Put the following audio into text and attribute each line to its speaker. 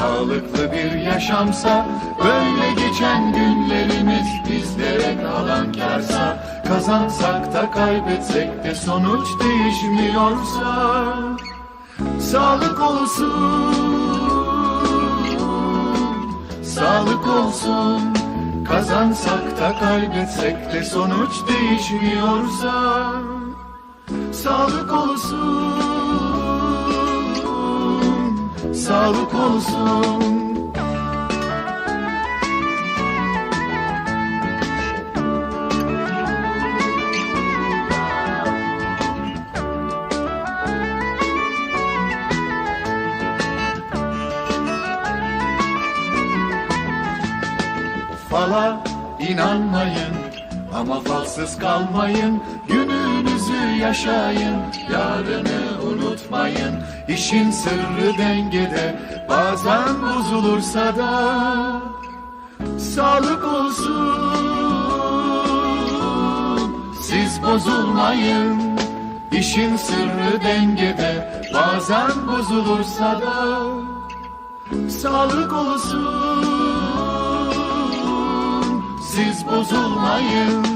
Speaker 1: Sağlıklı bir yaşamsa Böyle geçen günlerimiz Bizlere kalan kârsa Kazansak da kaybetsek de Sonuç değişmiyorsa Sağlık olsun Sağlık olsun Kazansak da kaybetsek de sonuç değişmiyorsa Sağlık olsun Sağlık olsun. Fala inanmayın ama falsız kalmayın Gününüzü yaşayın. Yarını unutmayın İşin sırrı dengede. Bazen bozulursa da Sağlık olsun. Siz bozulmayın İşin sırrı dengede. Bazen bozulursa da Sağlık olsun. Siz bozulmayın